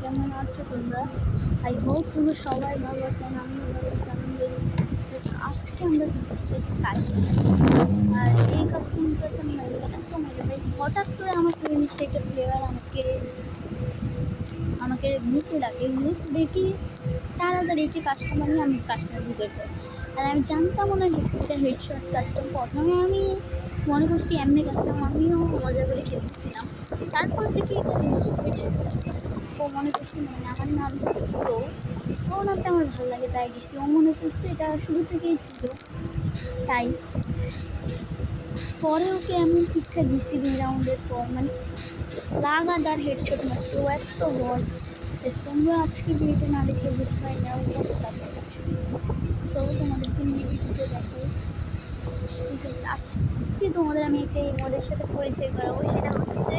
কেমন আছো তোমরা? আই সবাই আমিও আমরা আর এই মেরে ভাই, হঠাৎ করে আমার আমাকে আমাকে ডাকে গ্রুপ দেখি তাড়াতাড়ি একটি কাস্টমার নিয়ে আমি কাস্টমার ঢুকে পড়ি আর আমি জানতাম না হেডশট কাস্টম প্রথমে আমি মনে করছি এমনি কাস্টম আমিও মজা করে খেলতেছিলাম। তারপরে দেখি এটা ও মনে করছি মানে আমার নাম প্রো ও নামটা আমার ভালো লাগে, তাই দিছি। ও মনে করছে, এটা শুরু থেকেই ছিল। তাই। পরে ওকে এমন শিক্ষা দিছি দুই রাউন্ডের পর মানে লাগাতার হেডশট মারছে। ও এত বড়। তোমরা আজকে ভিডিওটা না দেখলে বুঝতে পারি না ও কত তারপর চলো তোমাদেরকে নিয়ে দেখো ঠিক আছে। আজকে তোমাদের আমি একটা এই মোডের সাথে পরিচয় করাবো, সেটা হচ্ছে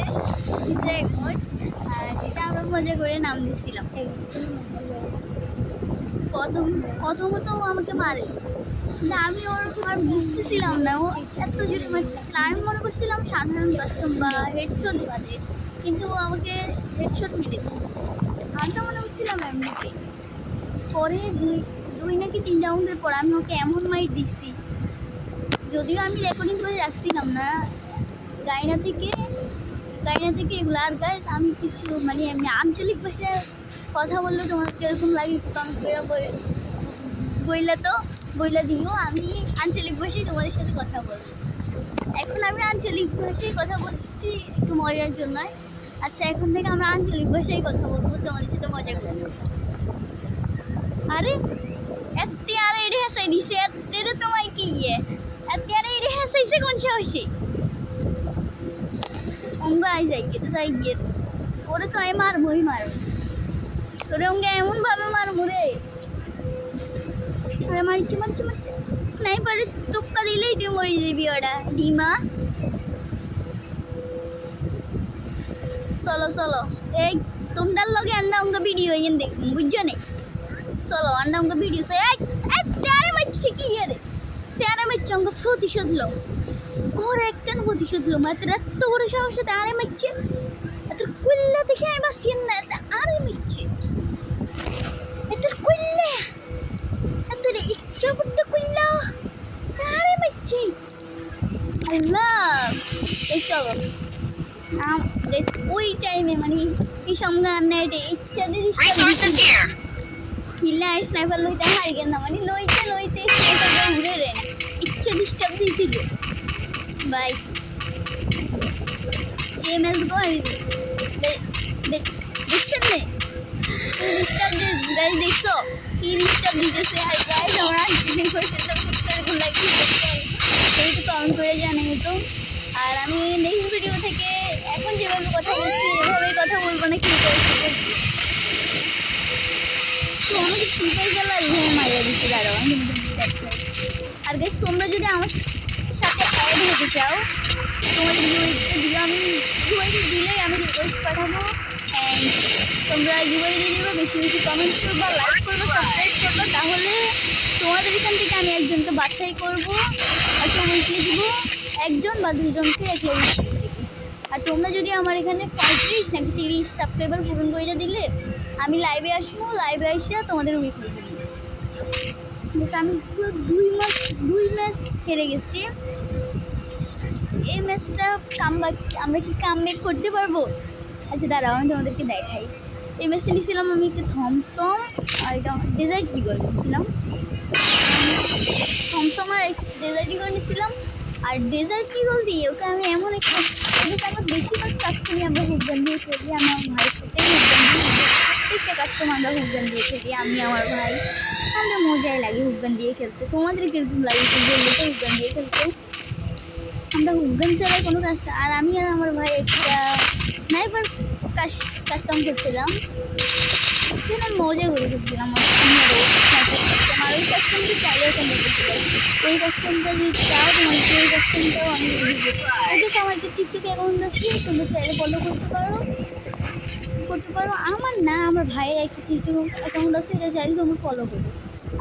বিজয় মোড যেটা আমরা মজা করে নাম দিয়েছিলাম প্রথম, প্রথমত আমাকে মারে। কিন্তু আমি ওর আর বুঝতেছিলাম না, ও এত জোরে আমি মনে করছিলাম সাধারণ কাস্টম বা হেডশট বাজে কিন্তু ও আমাকে হেডশট মেরে আমি তো মনে করছিলাম এমনিতে পরে দুই দুই নাকি তিন রাউন্ডের পর আমি ওকে এমন মাইট দিচ্ছি যদিও আমি রেকর্ডিং করে রাখছিলাম না, গায়না থেকে গায়না থেকে এগুলো আর গায়ে আমি কিছু মানে এমনি আঞ্চলিক ভাষায় কথা বললে তোমার কীরকম লাগে বইলা তো, বইলা দিও, আমি আঞ্চলিক ভাষায় তোমাদের সাথে কথা বলব। এখন আমি আঞ্চলিক ভাষায় কথা বলছি একটু মজার জন্য আচ্ছা এখন থেকে আমরা আঞ্চলিক ভাষায় কথা বলব, তোমাদের সাথে মজা করব আরে এত আরে এটা দিছে এত তোমায় কি ইয়ে? সে কোন সাহসে অঙ্গা আই যাই গিয়ে যাই গিয়ে ওরে তো আমি মারবই মারব তোরে অঙ্গে এমনভাবে মারবো রে আরে মারছি মারছি মারছি স্নাইপারে তুক্কা দিলেই তুই মরে যাবি ওরা ডিমা চলো চলো এই তোমার লগে আন্ডা অঙ্গ ভিডিও এন দেখ বুঝছ নে চলো আন্ডা অঙ্গ ভিডিও সে এই তেরে মারছে কি রে তেরে মারছে অঙ্গ প্রতিশোধ লো ঘরে একখান প্রতিশোধ লো মাত্র এত বড় সাহসে তেরে মারছে? এত কুল্লা তো সে বাসিয়েন না এত আরে মারছে। এত কুল্লা এত ইচ্ছা করতে কুল্লা তেরে মারছে। আল্লাহ guys, ওই টাইমে মানে এই সঙ্গে নেটে ইচ্ছা দিয়ে. হিলা স্নাইপার লইতে হারি গেল না মানে লইতে লইতে স্নাইপারটা উড়ে রে। ইচ্ছে ডিস্টার্ব দিয়েছিল এস গো হারি দেখছেন নে কি ডিস্টার্ব গাইজ দেখছ কি ডিস্টার্ব দিতেছে আর গাইজ আমরা আজকে করতে তো ফুটকারগুলা কি দেখতে একটু কমেন্ট করে জানাই তো আর আমি নেক্সট ভিডিও থেকে এখন যেভাবে কথা বলছি, এভাবেই কথা বলব না, কি করছি তো আমাকে চিপাই গেল? আর এখানে মারিয়ে দিচ্ছে দাঁড়াও আমি আর গাইস তোমরা যদি আমার সাথে হতে চাও তোমার ইউআইডিটা দিও আমি ইউআইডি দিলেই আমি রিকোয়েস্ট পাঠাবো। অ্যান্ড তোমরা ইউআইডি দিবে বেশি বেশি কমেন্ট করবা লাইক করবে সাবস্ক্রাইব করবে তাহলে তোমাদের এখান থেকে আমি একজনকে বাছাই করব। একটা উইকলি দিব একজন বা দুজনকে একটা দিব আর তোমরা যদি আমার এখানে পঁয়ত্রিশ নাকি তিরিশ সাবস্ক্রাইবার পূরণ করে দিলে, আমি লাইভে আসব লাইভে আসে তোমাদের উইকলি আমি পুরো দুই মাস দুই ম্যাচ হেরে গেছি। এই ম্যাচটা কামব্যাক আমরা কি কামব্যাক করতে পারব? আচ্ছা দাঁড়াও, আমি তোমাদেরকে দেখাই। এই ম্যাচটা নিয়েছিলাম আমি একটা থমসম, আর এটা ডেজার্ট ইগল নিয়েছিলাম থমসম আর ডেজার্ট ইগল নিয়েছিলাম আর ডেজার্ট ইগল দিয়ে ওকে আমি এমন একটা আমার বেশিরভাগ কাস্টমারই আমরা হুকগান দিয়ে খেলি আমি আমার ভাইয়ের সাথে হুকগান দিয়ে। প্রত্যেকটা কাস্টমার আমরা হুকগান দিয়ে খেলি, আমি, আমার ভাই। আমাদের মজাই লাগে হুকগান দিয়ে খেলতে। তোমাদের কীরকম লাগে বললে হুকগান দিয়ে খেলতে। আমরা হুকগান ছাড়া কোনো কাজটা আর আমি আর আমার ভাই একটা স্নাইপার কাস্টম করছিলাম। সেখানে মজা করে খেলছিলাম আর আমি আর ও sniper custom। আর ওই কাস্টমটা চাইলেও করতে পারো। ওই কাস্টমটা যদি চাও, তোমাকে ওই কাস্টমটাও আমি দেবো ওকে আমার একটা টিকটক অ্যাকাউন্ট আছে তোমরা চাইলে ফলো করতে পারো। করতে পারো। আমার না, আমার ভাইয়ের একটা টিকটক অ্যাকাউন্ট আছে, এটা চাইলে তোমরা ফলো করবে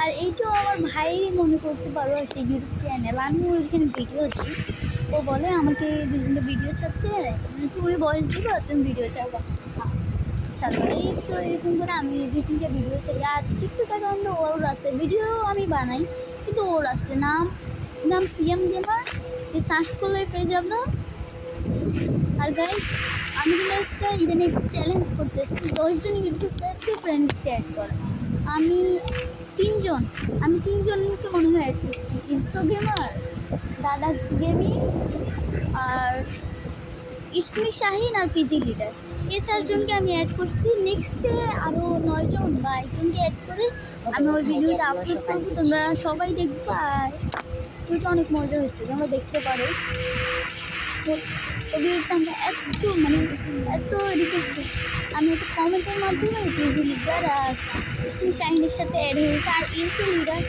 আর এইটাও আমার ভাই মনে করতে পারো, একটা ইউটিউব চ্যানেল আমি ওইখানে ভিডিও দিই। ও বলে, আমাকে দুজনকে ভিডিও ছাড়তে মানে তুমি বয়স দিবা তুমি ভিডিও ছাড়বা। ছাড়বো তো এরকম করে আমি দুই তিনটে ভিডিও ছাড়ি। আর টিকটক অ্যাকাউন্টে ওর আছে ভিডিও আমি বানাই, কিন্তু ওর আছে। নাম নাম সিএম গেমার এই সার্চ করলে পেয়ে যাব। আর গাইস আমি কিন্তু একটা ইদানিং চ্যালেঞ্জ করতেছি, দশজন ইউটিউবারকে ফ্রেন্ড লিস্টে অ্যাড করা। আমি তিনজন, আমি তিনজনকে মনে হয় অ্যাড করছি। ইনসো গেমার দাদাক্স গেমি আর ইসমি শাহিন আর ফিজি লিডার। এই চারজনকে আমি অ্যাড করছি। নেক্সটে আরও নয়জন বা একজনকে অ্যাড করে আমি ওই ভিডিওটা আপলোড করব। তোমরা সবাই দেখব আর ভিডিওটা অনেক মজা হয়েছে তোমরা দেখতে পারো। তো ভিডিওটা আমরা এত মানে এত রিকোয়েস্ট আমি একটা কমেন্টের মাধ্যমে ফিজি লিডার আর ইসমি শাহিনের সাথে অ্যাড হয়েছে, আর ইসো লিডার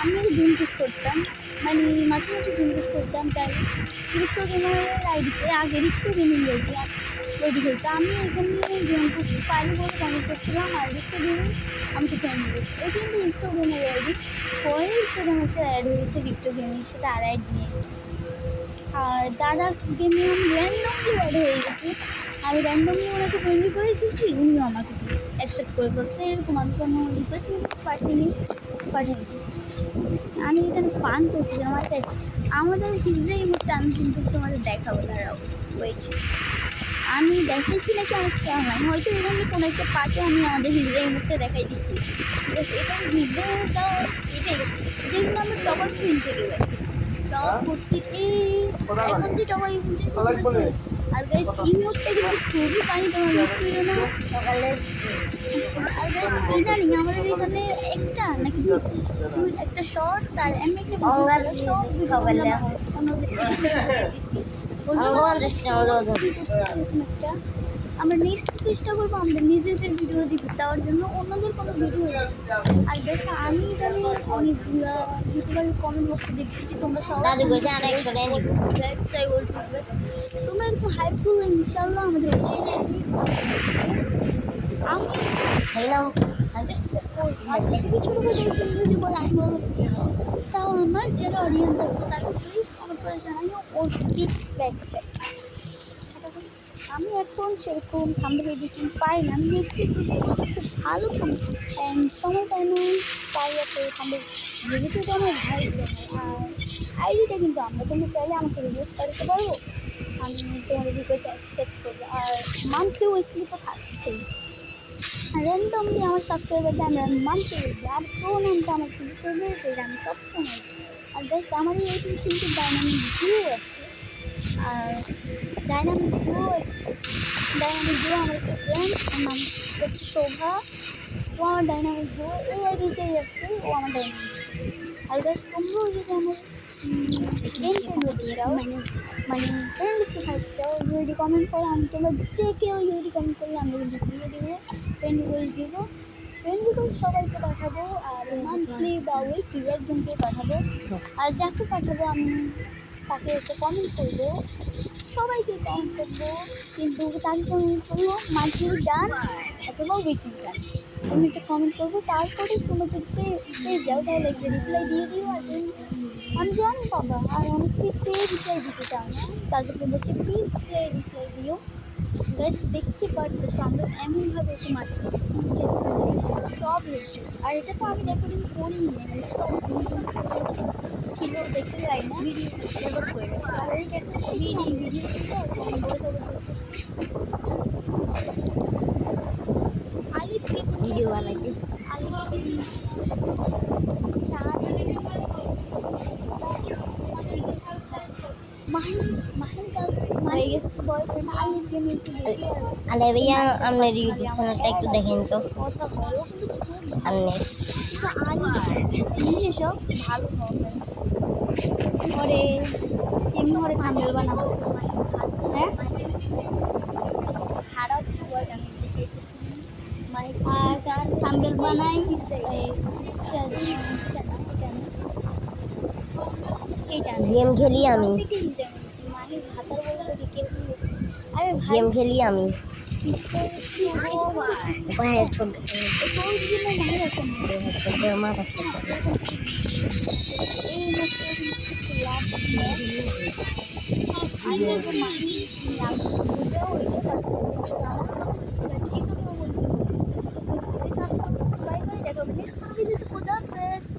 আমি জুম পুশ করতাম মানে মাঝে মাঝে জুম পুশ করতাম, তাই তিনশো গেমারের আগে রিক্ত গেমিং রয়েছে তৈরি হয়েছে আমি এখানে জুম পুশ পারি বলে কমেন্ট করছিলাম, আর রিক্ত গেমিং আমাকে ফ্রেন্ড দিয়েছে। ওই কিন্তু ইনস্টো গেমের আইডি পরে ইনস্টো গেমের সাথে অ্যাড হয়েছে রিক্ত গেমিংয়ের সাথে আর আইডি নিয়ে আর দাদা গেমিং র্যান্ডমলি অ্যাড হয়ে গেছে। আমি র্যান্ডমলি ওনাকে ফ্রেন্ড করে দিয়েছি উনিও আমাকে অ্যাকসেপ্ট করে বলছে, এরকম আমি কোনো রিকোয়েস্ট পাঠিয়ে পাঠিয়েছি আমি এখানে ফান করছিলাম আচ্ছা আমাদের হিজড়াই মুখটা আমি কিন্তু তোমাদের দেখাবো, দাঁড়াও ওয়েট আমি দেখাইছি নাকি আমার খেয়াল নাই। হয়তো এখানে কোনো একটা পার্টে আমি আমাদের হিজড়াই মুখটা দেখাই দিচ্ছি ঠিক আছে এখানে হিজড়াটা এটাই। এটা কিন্তু আমরা টপার ফিল্ম থেকে গেছি। টপ করছি এখন যে টপার আর গাইস এই মুহূর্তে কিন্তু খুবই পানি তোমার মিস না? সকালে আর গাইস ইদানিং আমাদের এখানে একটা নাকি দুই একটা শর্টস আর এমনি একটা সব সকালে আমার? আমরা নেক্সট চেষ্টা করব আমাদের নিজেদের ভিডিও দিতে দেওয়ার জন্য অন্যদের কোনো ভিডিও আর দেখো আমি ইদানিং অনেক ইউটিউবের কমেন্ট বক্সে দেখতেছি তোমরা সবাই তোমরা একটু হাইপ ইনশাল্লাহ আমাদের আমি সেই নাম চেষ্টা করব আর খুবই ছোটো ছোটো ভিডিও করে আমি বলব, তাও আমার যারা অডিয়েন্স আছে তাকে প্লিজ কমেন্ট করে জানাইও ওর ফিডব্যাক চাই আমি এখন সেরকম থাম্বেল এডিশন পাই না আমি নেক্সট খুব ভালো অ্যান্ড সময় পাই না তাই একটা থাম্বেল যেহেতু তো আমার ভাই আইডিটা কিন্তু আমরা তোমরা চাইলে আমাকে রিকোয়েস্ট করতে পারব আমি তোমাদের রিকোয়েস্ট অ্যাকসেপ্ট করব আর মান্থলি উইকলি তো থাকছেই। র্যান্ডমলি আমার সাবস্ক্রাইবারদের আমরা মানতে আর প্রো নামটা আমার কিন্তু ফেভারিট এটা আমি সবসময়। আর গাছ আমার এই কিন্তু ডাইনামিক ডিও আছে। আর ডাইনামিক ডিও ডাইনামিক ডিও আমার একটা ফ্রেন্ড নাম হচ্ছে শোভা। ও আমার ডাইনামিক ডিও এই আইডিতেই আছে, ও আমার ডাইনামিক আর গাছ তোমরাও যদি আমার মানে ফ্রেন্ড শেখাতে চাও ইউডি কমেন্ট করো আমি তোমরা যে কেউ ইউডি কমেন্ট করলে আমি কিন্তু দিয়ে দেবো ফ্রেন্ড রিকোয়েস্ট দিব ফ্রেন্ড রিকোয়েস্ট সবাইকে পাঠাবো আর মান্থলি বা উইকলি একজনকে পাঠাবো আর যাকে পাঠাবো আমি তাকে এসে কমেন্ট করব সবাইকে কমেন্ট করব কিন্তু তাকে কমেন্ট করব মান্থলি ডান অথবা উইকলি ডান আমি একটা কমেন্ট করব, তারপরে তোমরা যদি পেয়ে যাও, তাহলে একটা রিপ্লাই দিয়ে দিও আর আমি জানি বাবা, আর অনেকে পেয়ে রিপ্লাই দিতে চাও না। তাদেরকে বলছে প্লিজ প্লে রিপ্লাই দিও। গাইস দেখতে পারতেছো, আমরা এমনভাবে এসে মারতেছি। সব হয়েছে আর এটা তো আমি রেকর্ডিং করিনি মানে সব ছিল দেখতে যাই না। ভিডিও রেকর্ড করে। আর এই ভিডিও ভিডিও ছিল ভয়েস ওভার করতেছি আলিফ কে ভিডিও বানাইতিস আলিফ চাঁদ মাহিন মাহিন হয়ে গেছে বয়ফ্রেন্ড আলিফ গেমে একটু বেশি আর ভাইয়া আপনার ইউটিউব চ্যানেলটা একটু দেখেন তো। আপনি ভালো পরে এমনি করে থাম্বেল বানাবো হ্যাঁ খারাপ ওয়ার্ড আমি দিতে চাইতেছি আর চার থাম্বেল বানাই সেইটা গেম খেলি আমি মাহির ভাতার বলতে কি কেউ আরে ভাই গেম খেলি আমি পায়ে ছোট তোর জন্য মায়ের আছে ছোট আমার আছে এই মাছটা কিন্তু last I never mind. Last